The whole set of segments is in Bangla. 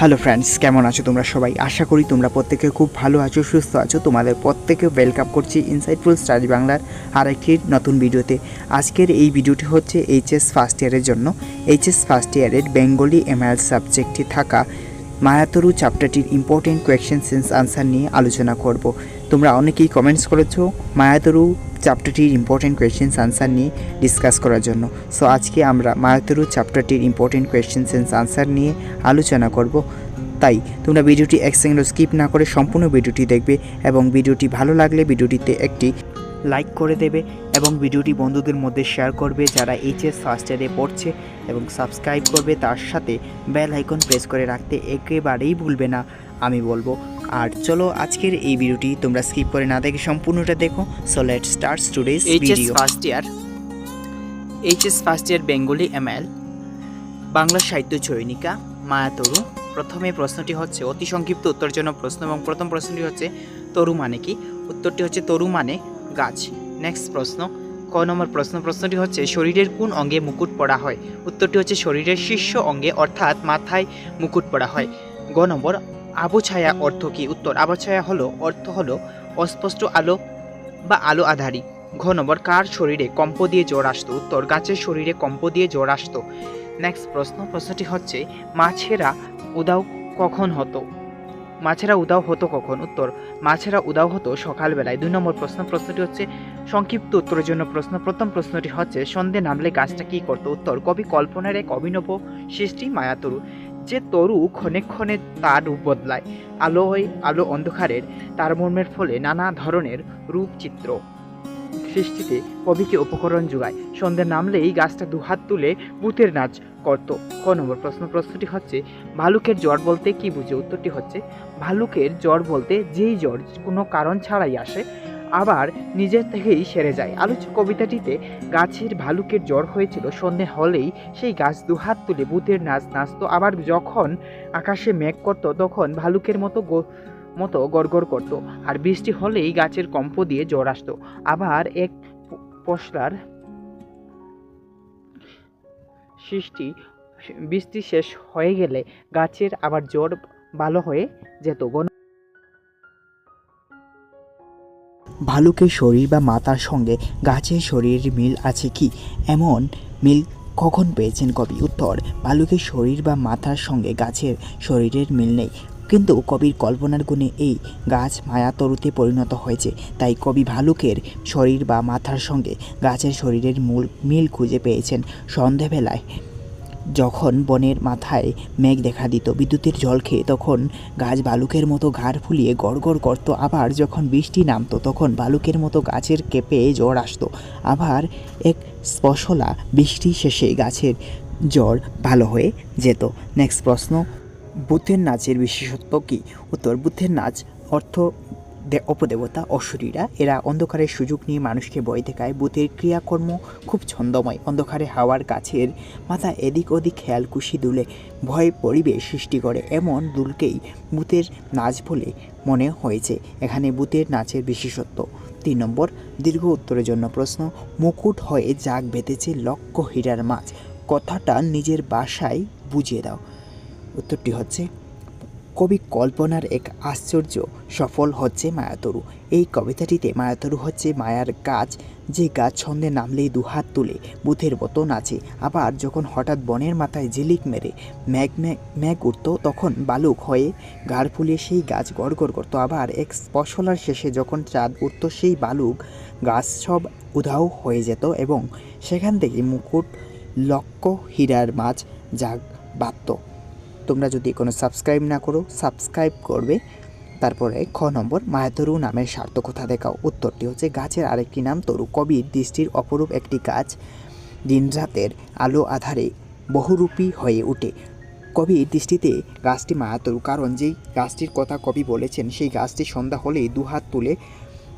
হ্যালো ফ্রেন্ডস কেমন আছো তোমরা সবাই? আশা করি তোমরা প্রত্যেকে খুব ভালো আছো, সুস্থ আছো। তোমাদের প্রত্যেকে ওয়েলকাম করছি ইনসাইটফুল স্টাডি বাংলার আরেকটি নতুন ভিডিওতে। আজকের এই ভিডিওটি হচ্ছে এইচএস ফার্স্ট ইয়ারের জন্য। এইচএস ফার্স্ট ইয়ারের বেঙ্গলি এমআইএল সাবজেক্টে থাকা মায়াতরু চ্যাপ্টারটির ইম্পর্টেন্ট কোয়েশ্চেন সেন্স আনসার নিয়ে আলোচনা করব। তোমরা অনেকেই কমেন্টস করেছ মায়াতরু চ্যাপ্টারটির ইম্পর্টেন্ট কোয়েশ্চেন্স আনসার নিয়ে ডিসকাস করার জন্য। সো আজকে আমরা মায়াতরু চ্যাপ্টারটির ইম্পর্টেন্ট কোয়েশ্চেন সেন্স আনসার নিয়ে আলোচনা করব। তাই, তোমরা ভিডিওটি এক সেকেন্ডও স্কিপ না করে সম্পূর্ণ ভিডিওটি দেখবে এবং ভিডিওটি ভালো লাগলে ভিডিওটিতে একটি লাইক করে দেবে এবং ভিডিওটি বন্ধুদের মধ্যে শেয়ার করবে যারা এইচএস ফার্স্ট ইয়ারে পড়ছে এবং সাবস্ক্রাইব করবে। তার সাথে বেল আইকন প্রেস করে রাখতে একেবারেই ভুলবে না, আমি বলব। আর চলো আজকের এই ভিডিওটি তোমরা স্কিপ করে না দেখে সম্পূর্ণটা দেখো। So let start today's HS video first year HS first year Bengali ML Bangla সাহিত্য চয়নিকা মায়া তরু প্রথমে প্রশ্নটি হচ্ছে অতি সংক্ষিপ্ত উত্তর জন্য প্রশ্ন এবং প্রথম প্রশ্নটি হচ্ছে তরু মানে কি? উত্তরটি হচ্ছে তরু মানে গাছ। নেক্সট প্রশ্ন ক নম্বর প্রশ্ন প্রশ্নটি হচ্ছে শরীরের কোন অঙ্গে মুকুট পড়া হয়? উত্তরটি হচ্ছে শরীরের শীর্ষ অঙ্গে অর্থাৎ মাথায় মুকুট পড়া হয়। গ নম্বর আবছায়া অর্থ কি? উত্তর আবছায়া হলো, অর্থ হলো অস্পষ্ট আলো বা আলো আধারী। ঘ নম্বর, কার শরীরে কম্প দিয়ে জ্বর আসতো? উত্তর, গাছের শরীরে কম্প দিয়ে জ্বর আসতো। নেক্সট প্রশ্ন, প্রশ্নটি হচ্ছে, মাছেরা উদাও কখন হতো? মাছেরা উদাও হতো কখন? উত্তর, মাছেরা উদাও হতো সকালবেলায়। দুই নম্বর প্রশ্ন, প্রশ্নটি হচ্ছে, সংক্ষিপ্ত উত্তরের জন্য প্রশ্ন। প্রথম প্রশ্নটি হচ্ছে, সন্ধে নামলে গাছটা কি করতো? উত্তর, কবি কল্পনার এক অভিনব সৃষ্টি, মায়াতরু। যে তরু ক্ষণে ক্ষণে তার রূপ বদলায়। আলো আলোয় আলো অন্ধকারের তার মর্মের ফলে নানা ধরনের রূপচিত্র সৃষ্টিতে কবিকে উপকরণ যোগায়। সন্ধ্যে নামলেই গাছটা দুহাত তুলে ভূতের নাচ করত। ক নম্বর প্রশ্ন, প্রশ্নটি হচ্ছে, ভালুকের জ্বর বলতে কি বুঝে? উত্তরটি হচ্ছে, ভালুকের জ্বর বলতে যেই জ্বর কোনো কারণ ছাড়াই আসে আবার নিজের থেকেই সেরে যায়। আলোচ্য কবিতাটিতে গাছের ভালুকের জ্বর হয়েছিল, সন্ধে হলেই সেই গাছ দুহাত তুলে ভূতের নাচ নাচতো। আবার যখন আকাশে মেঘ করত, তখন ভালুকের মতো গো- মতো গড়গড় করত। আর বৃষ্টি হলেই গাছের কম্প দিয়ে জ্বর আসতো। আবার এক পশলার সৃষ্টি বৃষ্টি শেষ হয়ে গেলে গাছের আবার জ্বর ভালো হয়ে যেত। গণ ভালুকের শরীর বা মাতার সঙ্গে গাছের শরীরের মিল আছে কি? এমন মিল কখন পেয়েছেন? কবি উত্তর, ভালুকের শরীর বা মাথার সঙ্গে গাছের শরীরের মিল নেই। কিন্তু কবির কল্পনার গুণে এই গাছ মায়াতরুতে পরিণত হয়েছে। তাই কবি ভালুকের শরীর বা মাথার সঙ্গে গাছের শরীরের মূল মিল খুঁজে পেয়েছেন সন্ধেবেলায়। যখন বনের মাথায় মেঘ দেখা দিত, বিদ্যুতের জল খেয়ে তখন গাছ বালুকের মতো ঘাড় ফুলিয়ে গড়গড় করতো। আবার যখন বৃষ্টি নামতো, তখন বালুকের মতো গাছের কেঁপে জ্বর আসতো। আবার এক স্পশলা বৃষ্টি শেষে গাছের জ্বর ভালো হয়ে যেত। নেক্সট প্রশ্ন, বুদ্ধের নাচের বিশেষত্ব কী? উত্তর, বুদ্ধের নাচ অর্থ অপদেবতা অসুরীরা এরা অন্ধকারের সুযোগ নিয়ে মানুষকে বই দেখায়। বুথের ক্রিয়াকর্ম খুব ছন্দময়। অন্ধকারে হাওয়ার গাছের মাথা এদিক ওদিক খেয়াল কুশি দুলে ভয় পরিবেশ সৃষ্টি করে। এমন দুলকেই বুথের নাচ বলে মনে হয়েছে। এখানে বুথের নাচের বিশেষত্ব। তিন নম্বর, দীর্ঘ উত্তরের জন্য প্রশ্ন, মুকুট হয়ে জাগ বেঁধেছে লক্ষ হীরার মাছ। কথাটা নিজের বাসায় বুঝিয়ে দাও। উত্তরটি হচ্ছে কবি কল্পনার এক আশ্চর্য সফল হচ্ছে মায়াতরু। এই কবিতাটিতে মায়াতরু হচ্ছে মায়ার গাছ, যে গাছ ছন্দে নামলেই দুহাত তুলে, বুথের মতো নাচে আবার যখন হঠাৎ বনের মাথায় ঝিলিক মেরে, ম্যাগ ম্যাগ উঠত, তখন বালুক হয়ে গাড় ফুলিয়ে সেই গাছ গড়গড় করতো। আবার এক স্পশলার শেষে যখন চাঁদ উঠত, সেই বালুক গাছ সব উধাও হয়ে যেত এবং সেখান থেকে মুকুট লক্ষ হীরার মাছ জাগ বাঁধত। তোমরা যদি কোনো সাবস্ক্রাইব না করো সাবস্ক্রাইব করবে। তারপরে খ নম্বর, মায়াতরু নামের সার্থকতা দেখাও। উত্তরটি হচ্ছে, গাছের আরেকটি নাম তরু। কবির দৃষ্টির অপরূপ একটি গাছ দিনরাতের আলো আধারে বহুরূপী হয়ে ওঠে কবির দৃষ্টিতে গাছটি মায়াতরু। কারণ যেই গাছটির কথা কবি বলেছেন, সেই গাছটি সন্ধ্যা হলেই দুহাত তুলে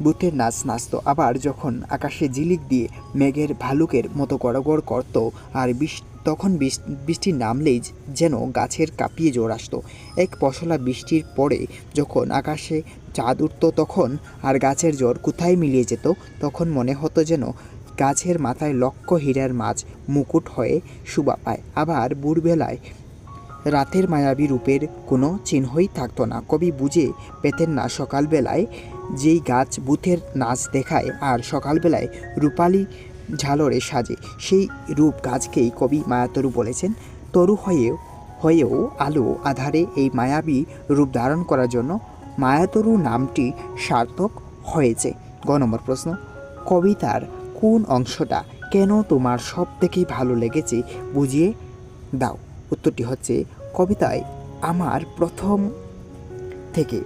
বুথের নাচ নাচতো। আবার যখন আকাশে জিলিক দিয়ে মেঘের ভালুকের মতো গড়গড় করত আর বৃষ্টি তখন বৃষ- বৃষ্টি নামলেই যেন গাছের কাঁপিয়ে জোর আসতো। এক পশলা বৃষ্টির পরে যখন আকাশে চাঁদ উঠত তখন আর গাছের জ্বর কোথায় মিলিয়ে যেত, তখন মনে হতো যেন গাছের মাথায় লক্ষ হীরার মাছ মুকুট হয়ে শুবা পায়। আবার ভোরবেলায় রাতের মায়াবী রূপের কোনো চিহ্নই থাকতো না। কবি বুঝে পেতেন না সকালবেলায় যেই গাছ বুথের নাচ দেখায় আর সকালবেলায় রূপালী ঝালরে সাজে। সেই রূপ গাছকেই কবি মায়াতরু বলেছেন, তরু হয়েও হয়েও আলো আধারে এই মায়াবী রূপ ধারণ করার জন্য মায়াতরু নামটি সার্থক হয়েছে। গ নম্বর প্রশ্ন, কবিতার কোন অংশটা কেন তোমার সব থেকে ভালো লেগেছে বুঝিয়ে দাও। উত্তরটি হচ্ছে, কবিতায় আমার প্রথম থেকে।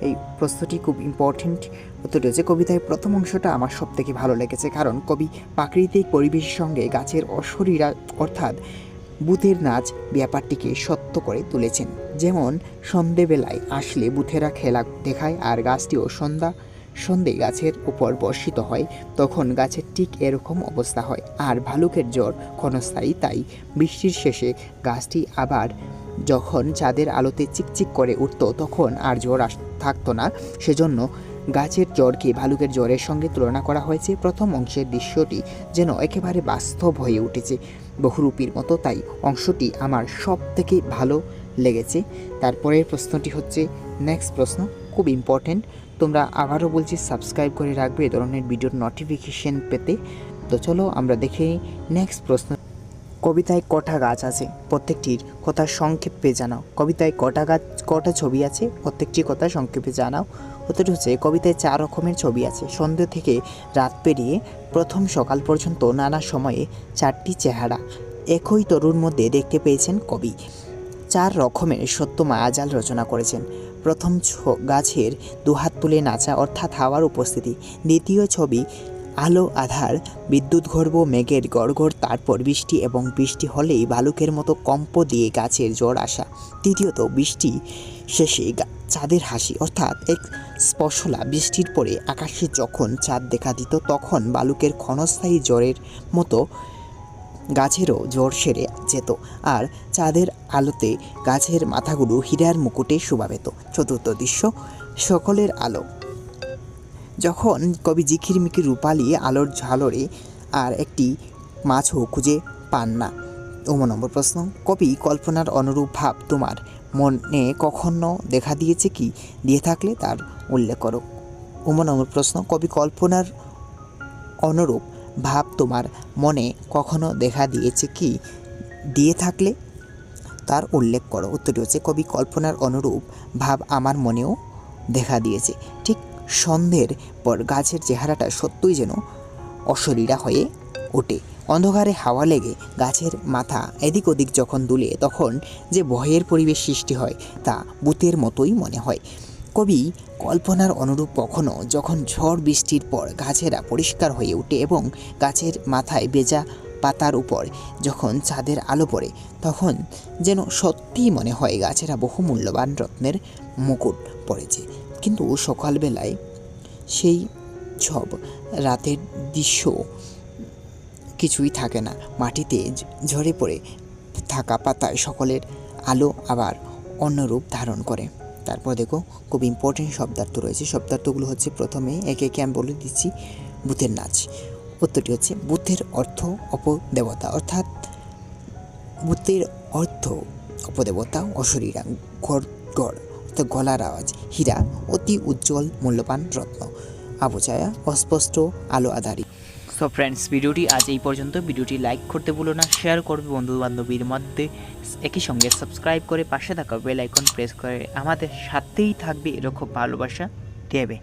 এই প্রশ্নটি খুব ইম্পর্ট্যান্ট উত্তরটি হচ্ছে কবিতায় প্রথম অংশটা আমার সব থেকে ভালো লেগেছে, কারণ কবি প্রাকৃতিক পরিবেশের সঙ্গে গাছের অশরীরা অর্থাৎ বুথের নাচ ব্যাপারটিকে সত্য করে তুলেছেন। যেমন, সন্ধেবেলায় আসলে বুথেরা খেলা দেখায় আর গাছটিও সন্ধ্যা, সন্ধে গাছের উপর বর্ষিত হয়, তখন গাছের ঠিক এরকম অবস্থা হয়। আর ভালুকের জ্বর ক্ষণস্থায়ী, তাই বৃষ্টির শেষে গাছটি আবার যখন চাঁদের আলোতে চিকচিক করে উঠত, তখন আর জ্বর থাকতো না। সেজন্য গাছের জ্বরকে ভালুকের জ্বরের সঙ্গে তুলনা করা হয়েছে প্রথম অংশের দৃশ্যটি যেন একেবারে বাস্তব হয়ে উঠেছে। বহুরূপীর মতো তাই অংশটি আমার সব থেকে ভালো লেগেছে। তারপরের প্রশ্নটি হচ্ছে নেক্সট প্রশ্ন, খুব ইম্পর্ট্যান্ট তোমরা আবারও বলছি সাবস্ক্রাইব করে রাখবে এ ধরনের ভিডিওর নোটিফিকেশন পেতে। তো চলো আমরা দেখে নেক্সট প্রশ্ন কবিতায় কটা গাছ আছে? প্রত্যেকটির কথা সংক্ষেপে জানাও। কবিতায় কটা গাছ, কটা ছবি আছে? প্রত্যেকটি কথা সংক্ষেপে জানাও। উত্তরটি হচ্ছে, কবিতায় চার রকমের ছবি আছে। সন্ধ্যে থেকে রাত পেরিয়ে প্রথম সকাল পর্যন্ত নানা সময়ে চারটি চেহারা। একই তরুর মধ্যে দেখতে পেয়েছেন কবি। চার রকমের সত্য মায়াজাল রচনা করেছেন। প্রথম ছ- গাছের দুহাত তুলে নাচা অর্থাৎ হাওয়ার উপস্থিতি। দ্বিতীয় ছবি আলো, আধার, বিদ্যুৎ গর্ভ মেঘের গড়গড়, তারপর বৃষ্টি এবং বৃষ্টি হলেই বালুকের মতো কম্প দিয়ে গাছের জ্বর আসা। তৃতীয়ত বৃষ্টি শেষে চাঁদের হাসি। অর্থাৎ এক স্পশলা বৃষ্টির পরে আকাশে যখন চাঁদ দেখা দিত, তখন বালুকের ক্ষণস্থায়ী জ্বরের মতো গাছেরও জ্বর সেরে যেত আর চাঁদের আলোতে গাছের মাথাগুলো হীরার মুকুটে শোভা পেত। চতুর্থ দৃশ্য, সকলের আলো। যখন কবি জিখিরমিখির রূপালি আলোর ঝালরে আর একটি মাছও খুঁজে পান না। ওম নম্বর প্রশ্ন, কবি কল্পনার অনুরূপ ভাব তোমার মনে কখনো দেখা দিয়েছে কি? দিয়ে থাকলে তার উল্লেখ করো। ওম নম্বর প্রশ্ন, কবি কল্পনার অনুরূপ ভাব তোমার মনে কখনো দেখা দিয়েছে কি? দিয়ে থাকলে তার উল্লেখ করো। উত্তরটি হচ্ছে, কবি কল্পনার অনুরূপ ভাব আমার মনেও দেখা দিয়েছে। ঠিক সন্ধ্যের পর গাছের চেহারাটা সত্যই যেন অশরীরা হয়ে ওঠে। অন্ধকারে হাওয়া লেগে গাছের মাথা এদিক ওদিক যখন দুলে, তখন যে ভয়ের পরিবেশ সৃষ্টি হয় তা ভূতের মতোই মনে হয়। কবি কল্পনার অনুরূপ কখনো যখন ঝড় বৃষ্টির পর গাছেরা পরিষ্কার হয়ে ওঠে এবং গাছের মাথায় বেজা পাতার উপর যখন চাঁদের আলো পড়ে, তখন যেন সত্যিই মনে হয় গাছেরা বহু মূল্যবান রত্নের মুকুট পড়েছে কিন্তু সকালবেলায় সেই সব রাতের দৃশ্য কিছুই থাকে না। মাটিতে ঝরে পড়ে থাকা পাতায় সকলের আলো আবার অন্য রূপ ধারণ করে। তারপর দেখো খুব ইম্পর্টেন্ট শব্দার্থ রয়েছে। শব্দার্থগুলো হচ্ছে প্রথমে একে একে আমি বলে দিচ্ছি বুথের নাচ। উত্তরটি হচ্ছে বুথের অর্থ অপদেবতা, অর্থাৎ বুথের অর্থ অপদেবতা, অশরীরা গড় গড় গলার আওয়াজ। হীরা, অতি উজ্জ্বল, মূল্যবান, রত্ন। আবুচায়া অস্পষ্ট, আলো আধারী। সো ফ্রেন্ডস ভিডিওটি আজ এই পর্যন্ত। ভিডিওটি লাইক করতে ভুলো না শেয়ার করবে বন্ধু বান্ধবীর মধ্যে। একই সঙ্গে সাবস্ক্রাইব করে পাশে থাকা বেল আইকন প্রেস করে। আমাদের সাথেই থাকবে এরকম ভালোবাসা। দেবে।